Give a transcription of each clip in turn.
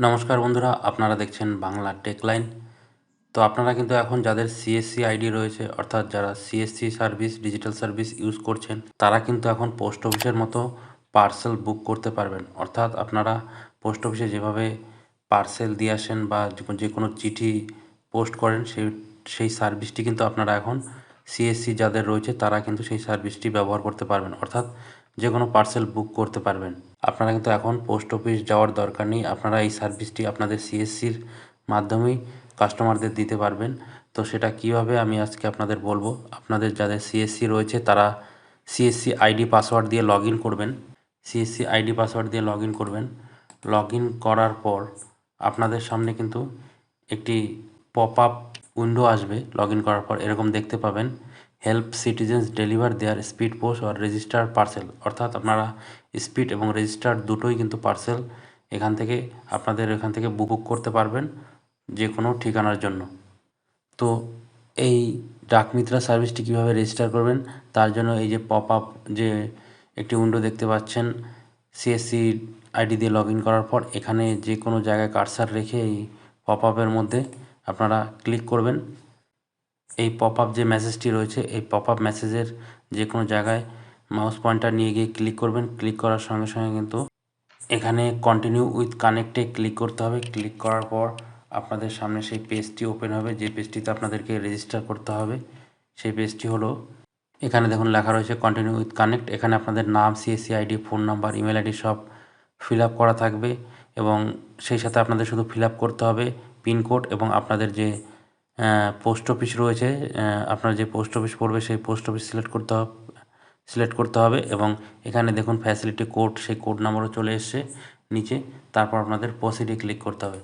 নমস্কার বন্ধুরা, আপনারা দেখছেন বাংলা টেকলাইন তো আপনারা কিন্তু এখন যাদের সিএসসি আইডি রয়েছে, অর্থাৎ যারা CSC service digital service use করছেন, তারা কিন্তু এখন পোস্ট অফিসের মতো পার্সেল বুক করতে পারবেন। অর্থাৎ আপনারা পোস্ট অফিসে যেভাবে পার্সেল দিয়ে আসেন বা যে কোনো- চিঠি পোস্ট করেন, সেই সেই সার্ভিসটি কিন্তু আপনারা এখন সিএসসি যাদের রয়েছে, তারা কিন্তু সেই সার্ভিসটি ব্যবহার করতে পারবেন। অর্থাৎ যে কোনো পার্সেল বুক করতে পারবেন। আপনারা কিন্তু এখন পোস্ট অফিস যাওয়ার দরকার নেই। আপনারা এই সার্ভিসটি আপনাদের সিএসসির মাধ্যমেই কাস্টমারদের দিতে পারবেন। তো সেটা কীভাবে আমি আজকে আপনাদের বলব? আপনাদের যাদের সিএসসি রয়েছে, তারা সিএসসি আইডি পাসওয়ার্ড দিয়ে লগ করবেন। সিএসসি আইডি পাসওয়ার্ড দিয়ে লগ করবেন। লগ করার পর আপনাদের সামনে কিন্তু একটি পপ আপ উইন্ডো আসবে লগ ইন করার পর এরকম দেখতে পাবেন help citizens deliver their speed post R register parcel অর্থাৎ আপনারা স্পিড এবং রেজিস্টার দুটোই কিন্তু পার্সেল এখান থেকে, আপনাদের এখান থেকে বুক করতে পারবেন যে কোনো ঠিকানার জন্য। তো এই ডাকমিত্রা সার্ভিসটি কীভাবে রেজিস্টার করবেন, তার জন্য এই যে পপ আপ যে একটি উইন্ডো দেখতে পাচ্ছেন সিএসসি আইডি দিয়ে লগ ইন করার পর এখানে যে কোনো জায়গায় কারসার রেখে এই পপ আপের মধ্যে আপনারা ক্লিক করবেন। এই পপ আপ যে মেসেজটি রয়েছে, এই পপ আপ মেসেজের যে কোনো জায়গায় মাউস পয়েন্টার নিয়ে গিয়ে ক্লিক করবেন। ক্লিক করার সঙ্গে সঙ্গে কিন্তু এখানে কন্টিনিউ উইথ কানেক্টে ক্লিক করতে হবে। ক্লিক করার পর আপনাদের সামনে সেই পেজটি ওপেন হবে, যে পেজটিতে আপনাদেরকে রেজিস্টার করতে হবে। সেই পেজটি হলো, এখানে দেখুন লেখা রয়েছে কন্টিনিউ উইথ কানেক্ট এখানে আপনাদের নাম CSC ID phone number email ID সব ফিল করা থাকবে এবং সেই সাথে আপনাদের শুধু ফিল করতে হবে। পিনকোড এবং আপনাদের যে পোস্ট অফিস রয়েছে আপনার যে পোস্ট অফিস পড়বে সেই পোস্ট অফিস সিলেক্ট করতে হবে, সিলেক্ট করতে হবে এবং এখানে দেখুন ফ্যাসিলিটি কোড সেই কোড নাম্বারও চলে এসছে নিচে, তারপর আপনাদের পসিডে ক্লিক করতে হবে।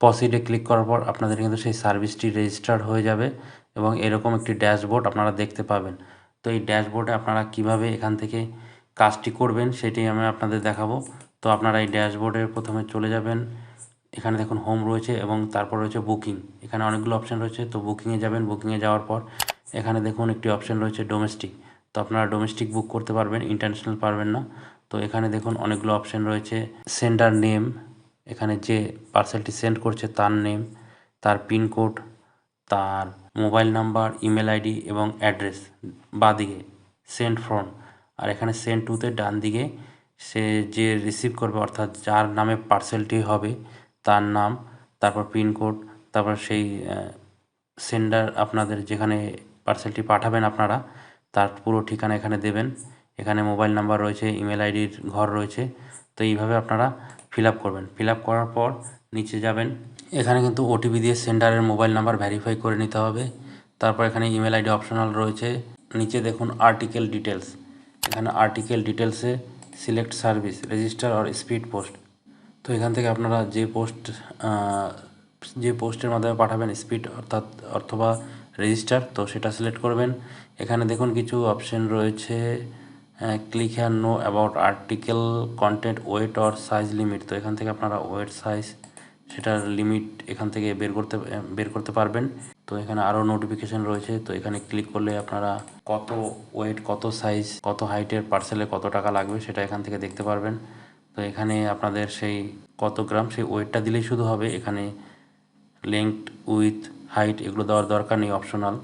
পসিডে ক্লিক করার পর আপনাদের কিন্তু সেই সার্ভিসটি রেজিস্টার্ড হয়ে যাবে এবং এরকম একটি ড্যাশবোর্ড আপনারা দেখতে পাবেন। তো এই ড্যাশবোর্ডে আপনারা কীভাবে এখান থেকে কাজটি করবেন সেটি আমি আপনাদের দেখাবো। তো আপনারা এই ড্যাশবোর্ডের প্রথমে চলে যাবেন এখানে দেখুন হোম রয়েছে এবং তারপর রয়েছে বুকিং এখানে অনেকগুলো অপশান রয়েছে, তো বুকিংয়ে যাবেন বুকিংয়ে যাওয়ার পর এখানে দেখুন একটি অপশান রয়েছে ডোমেস্টিক তো আপনারা ডোমেস্টিক বুক করতে পারবেন ইন্টারন্যাশনাল পারবেন না। তো এখানে দেখুন অনেকগুলো অপশান রয়েছে। সেন্ডার নেম এখানে যে পার্সেলটি সেন্ড করছে তার নেম তার পিনকোড তার মোবাইল নাম্বার ইমেল আইডি এবং অ্যাড্রেস বাদিকে সেন্ড ফ্রম আর এখানে সেন্ড টুতে ডান দিকে সে যে রিসিভ করবে, অর্থাৎ যার নামে পার্সেলটি হবে তার নাম, তারপর পিনকোড তারপর সেই সেন্ডার আপনাদের যেখানে পার্সেলটি পাঠাবেন আপনারা, তার পুরো ঠিকানা এখানে দেবেন। এখানে মোবাইল নাম্বার রয়েছে ইমেল আইডির ঘর রয়েছে। তো এইভাবে আপনারা ফিল আপ করবেন। ফিল আপ করার পর নিচে যাবেন। এখানে কিন্তু ওটিপি দিয়ে সেন্ডারের মোবাইল নাম্বার ভেরিফাই করে নিতে হবে। তারপর এখানে ইমেল আইডি অপশনাল রয়েছে। নিচে দেখুন আর্টিকেল ডিটেলস এখানে আর্টিকেল ডিটেলসে select service register or speed post তো এখান থেকে আপনারা যে পোস্ট যে পোস্টের মাধ্যমে পাঠাবেন স্পিড অর্থাৎ অথবা রেজিস্টার তো সেটা সিলেক্ট করবেন। এখানে দেখুন কিছু অপশন রয়েছে। ক্লিক হ্যান know about article content weight or size limit তো এখান থেকে আপনারা ওয়েট সাইজ সেটার লিমিট এখান থেকে বের করতে বের করতে পারবেন। তো এখানে আরও নোটিফিকেশন রয়েছে। তো এখানে ক্লিক করলে আপনারা কত ওয়েট কত সাইজ কত হাইটের পার্সেলে কত টাকা লাগবে সেটা এখান থেকে দেখতে পারবেন। তো এখানে আপনাদের সেই কত গ্রাম, সেই ওয়েটটা দিলেই শুধু হবে। এখানে লেংথ উইথ হাইট এগুলো দেওয়ার দরকার নেই অপশনাল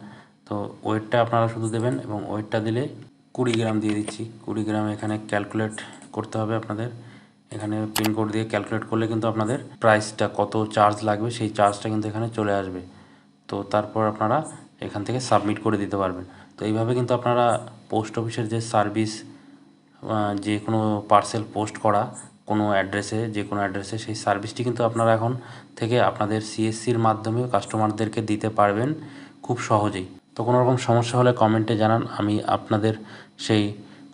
তো ওয়েটটা আপনারা শুধু দেবেন এবং ওয়েটটা দিলে কুড়ি গ্রাম দিয়ে দিচ্ছি। কুড়ি গ্রাম এখানে ক্যালকুলেট করতে হবে আপনাদের। এখানে পিনকোড দিয়ে ক্যালকুলেট করলে কিন্তু আপনাদের প্রাইসটা কত চার্জ লাগবে, সেই চার্জটা কিন্তু এখানে চলে আসবে। তো তারপর আপনারা এখান থেকে সাবমিট করে দিতে পারবেন। তো এইভাবে কিন্তু আপনারা পোস্ট অফিসের যে সার্ভিস যে কোনো পার্সেল পোস্ট করা কোনো অ্যাড্রেসে যে কোনো অ্যাড্রেসে সেই সার্ভিসটি কিন্তু আপনারা এখন থেকে আপনাদের সিএসসির মাধ্যমে কাস্টমারদেরকে দিতে পারবেন খুব সহজেই। তো কোনো রকম সমস্যা হলে কমেন্টে জানান, আমি আপনাদের সেই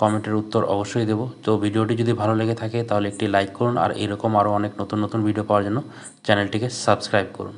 কমেন্টের উত্তর অবশ্যই দেবো। তো ভিডিওটি যদি ভালো লেগে থাকে, তাহলে একটি লাইক করুন, আর এরকম আরও অনেক নতুন নতুন ভিডিও পাওয়ার জন্য চ্যানেলটিকে সাবস্ক্রাইব করুন।